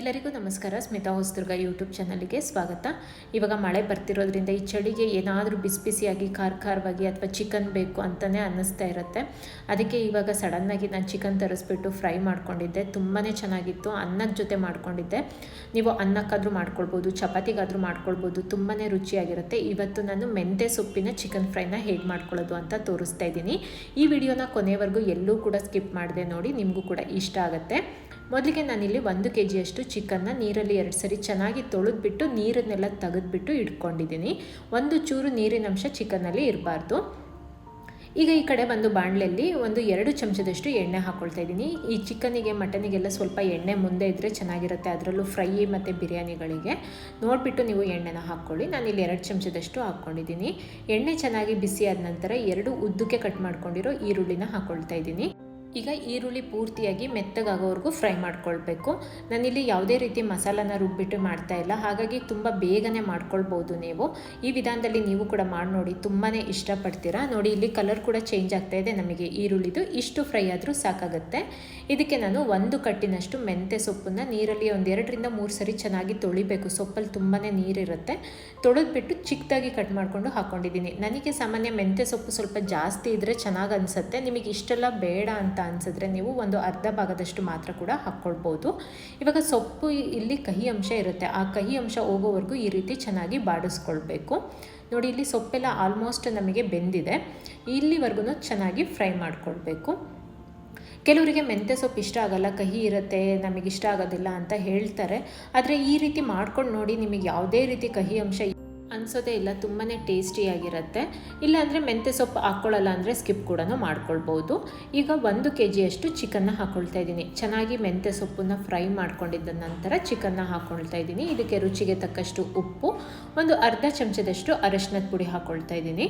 ಎಲ್ಲರಿಗೂ ನಮಸ್ಕಾರ. ಸ್ಮಿತಾ ಹೊಸದುರ್ಗ ಯೂಟ್ಯೂಬ್ ಚಾನಲ್ಗೆ ಸ್ವಾಗತ. ಇವಾಗ ಮಳೆ ಬರ್ತಿರೋದ್ರಿಂದ ಈ ಚಳಿಗೆ ಏನಾದರೂ ಬಿಸಿ ಬಿಸಿಯಾಗಿ ಖಾರ ಖಾರವಾಗಿ ಅಥವಾ ಚಿಕನ್ ಬೇಕು ಅಂತಲೇ ಅನ್ನಿಸ್ತಾ ಇರುತ್ತೆ. ಅದಕ್ಕೆ ಇವಾಗ ಸಡನ್ನಾಗಿ ನಾನು ಚಿಕನ್ ತರಿಸ್ಬಿಟ್ಟು ಫ್ರೈ ಮಾಡ್ಕೊಂಡಿದ್ದೆ. ತುಂಬಾ ಚೆನ್ನಾಗಿತ್ತು. ಅನ್ನದ ಜೊತೆ ಮಾಡ್ಕೊಂಡಿದ್ದೆ. ನೀವು ಅನ್ನಕ್ಕಾದರೂ ಮಾಡ್ಕೊಳ್ಬೋದು, ಚಪಾತಿಗಾದರೂ ಮಾಡ್ಕೊಳ್ಬೋದು ತುಂಬಾ ರುಚಿಯಾಗಿರುತ್ತೆ. ಇವತ್ತು ನಾನು ಮೆಂತೆ ಸೊಪ್ಪಿನ ಚಿಕನ್ ಫ್ರೈನ ಹೇಗೆ ಮಾಡ್ಕೊಳ್ಳೋದು ಅಂತ ತೋರಿಸ್ತಾ ಇದ್ದೀನಿ. ಈ ವಿಡಿಯೋನ ಕೊನೆವರೆಗೂ ಎಲ್ಲೂ ಕೂಡ ಸ್ಕಿಪ್ ಮಾಡಿದೆ ನೋಡಿ, ನಿಮಗೂ ಕೂಡ ಇಷ್ಟ ಆಗುತ್ತೆ. ಮೊದಲಿಗೆ ನಾನಿಲ್ಲಿ ಒಂದು ಕೆ ಜಿಯಷ್ಟು ಚಿಕನ್ನ ನೀರಲ್ಲಿ ಎರಡು ಸರಿ ಚೆನ್ನಾಗಿ ತೊಳೆದ್ಬಿಟ್ಟು ನೀರನ್ನೆಲ್ಲ ತೆಗೆದ್ಬಿಟ್ಟು ಇಟ್ಕೊಂಡಿದ್ದೀನಿ. ಒಂದು ಚೂರು ನೀರಿನ ಅಂಶ ಚಿಕನ್ನಲ್ಲಿ ಇರಬಾರ್ದು. ಈಗ ಈ ಕಡೆ ಒಂದು ಬಾಣಲೆಯಲ್ಲಿ ಒಂದು ಎರಡು ಚಮಚದಷ್ಟು ಎಣ್ಣೆ ಹಾಕ್ಕೊಳ್ತಾ ಇದ್ದೀನಿ. ಈ ಚಿಕನಿಗೆ ಮಟನಿಗೆಲ್ಲ ಸ್ವಲ್ಪ ಎಣ್ಣೆ ಮುಂದೆ ಇದ್ದರೆ ಚೆನ್ನಾಗಿರುತ್ತೆ ಅದರಲ್ಲೂ ಫ್ರೈ ಮತ್ತು ಬಿರಿಯಾನಿಗಳಿಗೆ. ನೋಡಿಬಿಟ್ಟು ನೀವು ಎಣ್ಣೆನ ಹಾಕ್ಕೊಳ್ಳಿ. ಇಲ್ಲಿ ಎರಡು ಚಮಚದಷ್ಟು ಹಾಕ್ಕೊಂಡಿದ್ದೀನಿ. ಎಣ್ಣೆ ಚೆನ್ನಾಗಿ ಬಿಸಿ ಆದ ನಂತರ ಎರಡು ಉದ್ದಕ್ಕೆ ಕಟ್ ಮಾಡ್ಕೊಂಡಿರೋ ಈರುಳ್ಳಿನ ಹಾಕ್ಕೊಳ್ತಾ ಇದ್ದೀನಿ. ಈಗ ಈರುಳ್ಳಿ ಪೂರ್ತಿಯಾಗಿ ಮೆತ್ತಗಾಗೋವರೆಗೂ ಫ್ರೈ ಮಾಡ್ಕೊಳ್ಬೇಕು. ನಾನಿಲ್ಲಿ ಯಾವುದೇ ರೀತಿ ಮಸಾಲಾನ ರುಬ್ಬಿಟ್ಟು ಮಾಡ್ತಾ ಇಲ್ಲ. ಹಾಗಾಗಿ ತುಂಬ ಬೇಗನೆ ಮಾಡ್ಕೊಳ್ಬೋದು ನೀವು. ಈ ವಿಧಾನದಲ್ಲಿ ನೀವು ಕೂಡ ಮಾಡಿ ನೋಡಿ ತುಂಬಾ ಇಷ್ಟಪಡ್ತೀರಾ. ನೋಡಿ, ಇಲ್ಲಿ ಕಲರ್ ಕೂಡ ಚೇಂಜ್ ಆಗ್ತಾ ಇದೆ ನಮಗೆ. ಈರುಳ್ಳಿದು ಇಷ್ಟು ಫ್ರೈ ಆದರೂ ಸಾಕಾಗುತ್ತೆ. ಇದಕ್ಕೆ ನಾನು ಒಂದು ಕಟ್ಟಿನಷ್ಟು ಮೆಂತೆ ಸೊಪ್ಪನ್ನು ನೀರಲ್ಲಿ ಒಂದೆರಡರಿಂದ ಮೂರು ಸರಿ ಚೆನ್ನಾಗಿ ತೊಳಿಬೇಕು. ಸೊಪ್ಪಲ್ಲಿ ತುಂಬಾ ನೀರಿರುತ್ತೆ. ತೊಳೆದ್ಬಿಟ್ಟು ಚಿಕ್ಕದಾಗಿ ಕಟ್ ಮಾಡಿಕೊಂಡು ಹಾಕ್ಕೊಂಡಿದ್ದೀನಿ ನನಗೆ ಸಾಮಾನ್ಯ ಮೆಂತೆ ಸೊಪ್ಪು ಸ್ವಲ್ಪ ಜಾಸ್ತಿ ಇದ್ದರೆ ಚೆನ್ನಾಗಿ ಅನಿಸುತ್ತೆ. ನಿಮಗೆ ಇಷ್ಟೆಲ್ಲ ಬೇಡ ಅಂತ ಅನಿಸಿದ್ರೆ ನೀವು ಒಂದು ಅರ್ಧ ಭಾಗದಷ್ಟು ಮಾತ್ರ ಕೂಡ ಹಾಕ್ಕೊಳ್ಬೋದು. ಇವಾಗ ಸೊಪ್ಪು ಇಲ್ಲಿ ಕಹಿ ಅಂಶ ಇರುತ್ತೆ. ಆ ಕಹಿ ಅಂಶ ಹೋಗೋವರೆಗೂ ಈ ರೀತಿ ಚೆನ್ನಾಗಿ ಬಾಡಿಸ್ಕೊಳ್ಬೇಕು. ನೋಡಿ, ಇಲ್ಲಿ ಸೊಪ್ಪೆಲ್ಲ ಆಲ್ಮೋಸ್ಟ್ ನಮಗೆ ಬೆಂದಿದೆ. ಇಲ್ಲಿವರೆಗೂ ಚೆನ್ನಾಗಿ ಫ್ರೈ ಮಾಡ್ಕೊಳ್ಬೇಕು. ಕೆಲವರಿಗೆ ಮೆಂತ್ಯ ಸೊಪ್ಪು ಇಷ್ಟ ಆಗಲ್ಲ, ಕಹಿ ಇರುತ್ತೆ, ನಮಗಿಷ್ಟ ಆಗೋದಿಲ್ಲ ಅಂತ ಹೇಳ್ತಾರೆ. ಆದರೆ ಈ ರೀತಿ ಮಾಡ್ಕೊಂಡು ನೋಡಿ ನಿಮಗೆ ಯಾವುದೇ ರೀತಿ ಕಹಿ ಅಂಶ ಅನಿಸೋದೇ ಇಲ್ಲ ತುಂಬಾ ಟೇಸ್ಟಿಯಾಗಿರುತ್ತೆ ಇಲ್ಲಾಂದರೆ ಮೆಂತ್ಯ ಸೊಪ್ಪು ಹಾಕ್ಕೊಳ್ಳಲ್ಲ ಅಂದರೆ ಸ್ಕಿಪ್ ಕೂಡ ಮಾಡ್ಕೊಳ್ಬೋದು. ಈಗ ಒಂದು ಕೆ ಜಿಯಷ್ಟು ಚಿಕನ್ನ ಹಾಕ್ಕೊಳ್ತಾ ಇದ್ದೀನಿ. ಚೆನ್ನಾಗಿ ಮೆಂತ್ಯ ಸೊಪ್ಪನ್ನು ಫ್ರೈ ಮಾಡ್ಕೊಂಡಿದ್ದ ನಂತರ ಚಿಕನ್ನ ಹಾಕ್ಕೊಳ್ತಾ ಇದ್ದೀನಿ. ಇದಕ್ಕೆ ರುಚಿಗೆ ತಕ್ಕಷ್ಟು ಉಪ್ಪು, ಒಂದು ಅರ್ಧ ಚಮಚದಷ್ಟು ಅರಶಿನದ ಪುಡಿ ಹಾಕ್ಕೊಳ್ತಾ ಇದ್ದೀನಿ.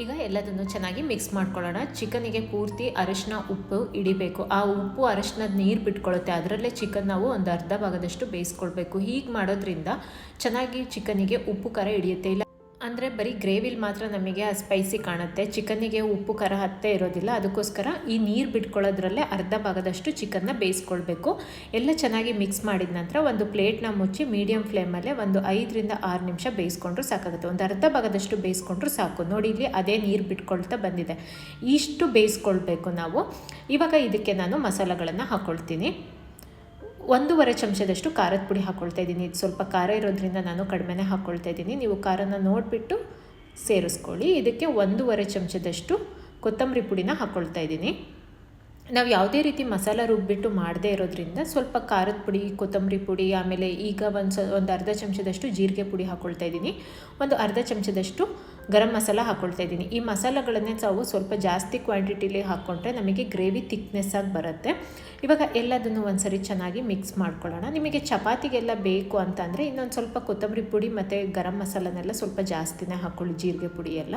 ಈಗ ಎಲ್ಲದನ್ನು ಚೆನ್ನಾಗಿ ಮಿಕ್ಸ್ ಮಾಡ್ಕೊಳ್ಳೋಣ. ಚಿಕನಿಗೆ ಪೂರ್ತಿ ಅರಶಿನ ಉಪ್ಪು ಇಡಿಬೇಕು ಆ ಉಪ್ಪು, ಅರಶಿನದ ನೀರು ಬಿಟ್ಕೊಳ್ಳುತ್ತೆ ಅದರಲ್ಲೇ ಚಿಕನ್ ನಾವು ಒಂದು ಅರ್ಧ ಭಾಗದಷ್ಟು ಬೇಯಿಸ್ಕೊಳ್ಬೇಕು. ಹೀಗೆ ಮಾಡೋದ್ರಿಂದ ಚೆನ್ನಾಗಿ ಚಿಕನಿಗೆ ಉಪ್ಪು ಖಾರ ಹಿಡಿಯುತ್ತೆ. ಇಲ್ಲ ಅಂದರೆ ಬರೀ ಗ್ರೇವಿಲಿ ಮಾತ್ರ ನಮಗೆ ಆ ಸ್ಪೈಸಿ ಕಾಣುತ್ತೆ. ಚಿಕನ್ನಿಗೆ ಉಪ್ಪು, ಖಾರ, ಹತ್ತೆ ಇರೋದಿಲ್ಲ. ಅದಕ್ಕೋಸ್ಕರ ಈ ನೀರು ಬಿಟ್ಕೊಳ್ಳೋದ್ರಲ್ಲೇ ಅರ್ಧ ಭಾಗದಷ್ಟು ಚಿಕನ್ನ ಬೇಯಿಸ್ಕೊಳ್ಬೇಕು. ಎಲ್ಲ ಚೆನ್ನಾಗಿ ಮಿಕ್ಸ್ ಮಾಡಿದ ನಂತರ ಒಂದು ಪ್ಲೇಟ್ನ ಮುಚ್ಚಿ ಮೀಡಿಯಮ್ ಫ್ಲೇಮಲ್ಲೇ ಒಂದು ಐದರಿಂದ ಆರು ನಿಮಿಷ ಬೇಯಿಸ್ಕೊಂಡ್ರು ಸಾಕಾಗುತ್ತೆ. ಒಂದು ಅರ್ಧ ಭಾಗದಷ್ಟು ಬೇಯಿಸ್ಕೊಂಡ್ರು ಸಾಕು. ನೋಡಿ, ಇಲ್ಲಿ ಅದೇ ನೀರು ಬಿಟ್ಕೊಳ್ತಾ ಬಂದಿದೆ. ಇಷ್ಟು ಬೇಯಿಸ್ಕೊಳ್ಬೇಕು ನಾವು. ಇವಾಗ ಇದಕ್ಕೆ ನಾನು ಮಸಾಲೆಗಳನ್ನು ಹಾಕ್ಕೊಳ್ತೀನಿ ಒಂದೂವರೆ ಚಮಚದಷ್ಟು ಖಾರದ ಪುಡಿ ಹಾಕ್ಕೊಳ್ತಾ ಇದ್ದೀನಿ. ಇದು ಸ್ವಲ್ಪ ಖಾರ ಇರೋದ್ರಿಂದ ನಾನು ಕಡಿಮೆನೇ ಹಾಕ್ಕೊಳ್ತಾ ಇದ್ದೀನಿ. ನೀವು ಖಾರನ ನೋಡಿಬಿಟ್ಟು ಸೇರಿಸ್ಕೊಳ್ಳಿ. ಇದಕ್ಕೆ ಒಂದೂವರೆ ಚಮಚದಷ್ಟು ಕೊತ್ತಂಬರಿ ಪುಡಿನ ಹಾಕ್ಕೊಳ್ತಾ ಇದ್ದೀನಿ. ನಾವು ಯಾವುದೇ ರೀತಿ ಮಸಾಲ ರುಬ್ಬಿಟ್ಟು ಮಾಡದೇ ಇರೋದ್ರಿಂದ ಸ್ವಲ್ಪ ಖಾರದ ಪುಡಿ, ಕೊತ್ತಂಬರಿ ಪುಡಿ, ಆಮೇಲೆ ಈಗ ಒಂದು ಸ ಒಂದು ಅರ್ಧ ಚಮಚದಷ್ಟು ಜೀರಿಗೆ ಪುಡಿ ಹಾಕ್ಕೊಳ್ತಾ ಇದ್ದೀನಿ. ಒಂದು ಅರ್ಧ ಚಮಚದಷ್ಟು ಗರಂ ಮಸಾಲ ಹಾಕ್ಕೊಳ್ತಾ ಇದ್ದೀನಿ. ಈ ಮಸಾಲಗಳನ್ನೇ ನಾವು ಸ್ವಲ್ಪ ಜಾಸ್ತಿ ಕ್ವಾಂಟಿಟಿಲಿ ಹಾಕ್ಕೊಂಡ್ರೆ ನಮಗೆ ಗ್ರೇವಿ ತಿಕ್ನೆಸ್ ಆಗಿ ಬರುತ್ತೆ. ಇವಾಗ ಎಲ್ಲದನ್ನು ಒಂದ್ಸರಿ ಚೆನ್ನಾಗಿ ಮಿಕ್ಸ್ ಮಾಡ್ಕೊಳ್ಳೋಣ. ನಿಮಗೆ ಚಪಾತಿಗೆಲ್ಲ ಬೇಕು ಅಂತಂದರೆ ಇನ್ನೊಂದು ಸ್ವಲ್ಪ ಕೊತ್ತಂಬರಿ ಪುಡಿ ಮತ್ತು ಗರಂ ಮಸಾಲನೆಲ್ಲ ಸ್ವಲ್ಪ ಜಾಸ್ತಿನೇ ಹಾಕ್ಕೊಳ್ಳಿ ಜೀರಿಗೆ ಪುಡಿ ಎಲ್ಲ.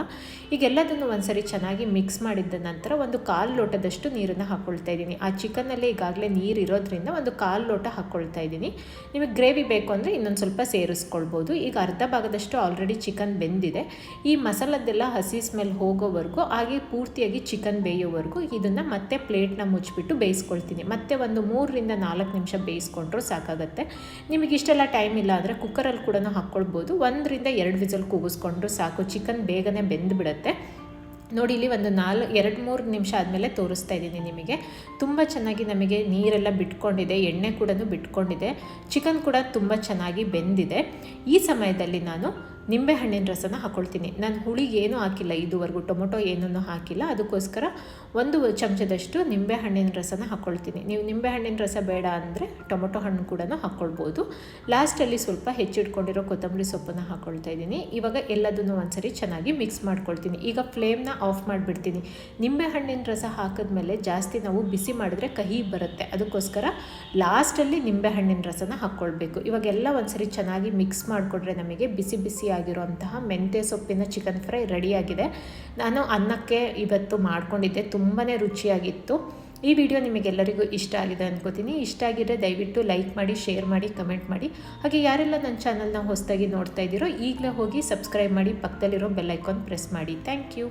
ಈಗ ಎಲ್ಲದನ್ನು ಒಂದ್ಸರಿ ಚೆನ್ನಾಗಿ ಮಿಕ್ಸ್ ಮಾಡಿದ ನಂತರ ಒಂದು ಕಾಲು ಲೋಟದಷ್ಟು ನೀರನ್ನು ಹಾಕ್ಕೊಳ್ತಾ ಇದ್ದೀನಿ. ಆ ಚಿಕನಲ್ಲೇ ಈಗಾಗಲೇ ನೀರು ಇರೋದ್ರಿಂದ ಒಂದು ಕಾಲು ಲೋಟ ಹಾಕ್ಕೊಳ್ತಾ ಇದ್ದೀನಿ. ನಿಮಗೆ ಗ್ರೇವಿ ಬೇಕು ಅಂದರೆ ಇನ್ನೊಂದು ಸ್ವಲ್ಪ ಸೇರಿಸ್ಕೊಳ್ಬೋದು. ಈಗ ಅರ್ಧ ಭಾಗದಷ್ಟು ಆಲ್ರೆಡಿ ಚಿಕನ್ ಬೆಂದಿದೆ. ಈ ಮಸಾಲದ್ದೆಲ್ಲ ಹಸಿ ಸ್ಮೆಲ್ ಹೋಗೋವರೆಗೂ, ಹಾಗೆ ಪೂರ್ತಿಯಾಗಿ ಚಿಕನ್ ಬೇಯೋವರೆಗೂ ಇದನ್ನು ಮತ್ತೆ ಪ್ಲೇಟ್ನ ಮುಚ್ಚಿಬಿಟ್ಟು ಬೇಯಿಸ್ಕೊಳ್ತೀನಿ. ಮತ್ತೆ ಒಂದು ಮೂರರಿಂದ ನಾಲ್ಕು ನಿಮಿಷ ಬೇಯಿಸ್ಕೊಂಡ್ರೂ ಸಾಕಾಗುತ್ತೆ. ನಿಮಗೆ ಇಷ್ಟೆಲ್ಲ ಟೈಮ್ ಇಲ್ಲ ಅಂದರೆ ಕುಕ್ಕರಲ್ಲಿ ಕೂಡ ಹಾಕ್ಕೊಳ್ಬೋದು. ಒಂದರಿಂದ ಎರಡು ವಿಸಲ್ ಕೂಗಿಸ್ಕೊಂಡ್ರು ಸಾಕು. ಚಿಕನ್ ಬೇಗನೆ ಬೆಂದುಬಿಡತ್ತೆ. ನೋಡಿ, ಇಲ್ಲಿ ಒಂದು ನಾಲ್ಕು ಎರಡು ಮೂರು ನಿಮಿಷ ಆದಮೇಲೆ ತೋರಿಸ್ತಾ ಇದ್ದೀನಿ ನಿಮಗೆ. ತುಂಬ ಚೆನ್ನಾಗಿ ನಮಗೆ ನೀರೆಲ್ಲ ಬಿಟ್ಕೊಂಡಿದೆ, ಎಣ್ಣೆ ಕೂಡ ಬಿಟ್ಕೊಂಡಿದೆ. ಚಿಕನ್ ಕೂಡ ತುಂಬ ಚೆನ್ನಾಗಿ ಬೆಂದಿದೆ. ಈ ಸಮಯದಲ್ಲಿ ನಾನು ನಿಂಬೆಹಣ್ಣಿನ ರಸನ ಹಾಕ್ಕೊಳ್ತೀನಿ ನಾನು ಹುಳಿಗೆ ಏನೂ ಹಾಕಿಲ್ಲ, ಇದುವರೆಗೂ ಟೊಮೊಟೊ ಏನೂ ಹಾಕಿಲ್ಲ. ಅದಕ್ಕೋಸ್ಕರ ಒಂದು ಚಮಚದಷ್ಟು ನಿಂಬೆಹಣ್ಣಿನ ರಸನ ಹಾಕ್ಕೊಳ್ತೀನಿ ನೀವು ನಿಂಬೆಹಣ್ಣಿನ ರಸ ಬೇಡ ಅಂದರೆ ಟೊಮೊಟೊ ಹಣ್ಣು ಕೂಡ ಹಾಕ್ಕೊಳ್ಬೋದು ಲಾಸ್ಟಲ್ಲಿ ಸ್ವಲ್ಪ ಹೆಚ್ಚಿಟ್ಕೊಂಡಿರೋ ಕೊತ್ತಂಬರಿ ಸೊಪ್ಪನ್ನು ಹಾಕ್ಕೊಳ್ತಾ ಇದ್ದೀನಿ. ಇವಾಗ ಎಲ್ಲದನ್ನು ಒಂದ್ಸರಿ ಚೆನ್ನಾಗಿ ಮಿಕ್ಸ್ ಮಾಡ್ಕೊಳ್ತೀನಿ. ಈಗ ಫ್ಲೇಮ್ನ ಆಫ್ ಮಾಡಿಬಿಡ್ತೀನಿ. ನಿಂಬೆಹಣ್ಣಿನ ರಸ ಹಾಕಿದ್ಮೇಲೆ ಜಾಸ್ತಿ ನಾವು ಬಿಸಿ ಮಾಡಿದ್ರೆ ಕಹಿ ಬರುತ್ತೆ. ಅದಕ್ಕೋಸ್ಕರ ಲಾಸ್ಟಲ್ಲಿ ನಿಂಬೆಹಣ್ಣಿನ ರಸನ ಹಾಕ್ಕೊಳ್ಬೇಕು ಇವಾಗೆಲ್ಲ ಒಂದ್ಸರಿ ಚೆನ್ನಾಗಿ ಮಿಕ್ಸ್ ಮಾಡಿಕೊಂಡ್ರೆ ನಮಗೆ ಬಿಸಿ ಬಿಸಿ ಆಗಿರುವಂತಹ ಮೆಂತ್ಯ ಸೊಪ್ಪಿನ ಚಿಕನ್ ಫ್ರೈ ರೆಡಿಯಾಗಿದೆ. ನಾನು ಅನ್ನಕ್ಕೆ ಇವತ್ತು ಮಾಡ್ಕೊಂಡಿದ್ದೆ ತುಂಬಾ ರುಚಿಯಾಗಿತ್ತು. ಈ ವಿಡಿಯೋ ನಿಮಗೆಲ್ಲರಿಗೂ ಇಷ್ಟ ಆಗಿದೆ ಅನ್ಕೋತೀನಿ. ಇಷ್ಟ ಆಗಿದ್ರೆ ದಯವಿಟ್ಟು ಲೈಕ್ ಮಾಡಿ, ಶೇರ್ ಮಾಡಿ, ಕಮೆಂಟ್ ಮಾಡಿ. ಹಾಗೆ ಯಾರೆಲ್ಲ ನನ್ನ ಚಾನಲ್ನ ಹೊಸದಾಗಿ ನೋಡ್ತಾ ಇದ್ದೀರೋ ಈಗಲೇ ಹೋಗಿ ಸಬ್ಸ್ಕ್ರೈಬ್ ಮಾಡಿ, ಪಕ್ಕದಲ್ಲಿರೋ ಬೆಲ್ಲೈಕಾನ್ ಪ್ರೆಸ್ ಮಾಡಿ. Thank you.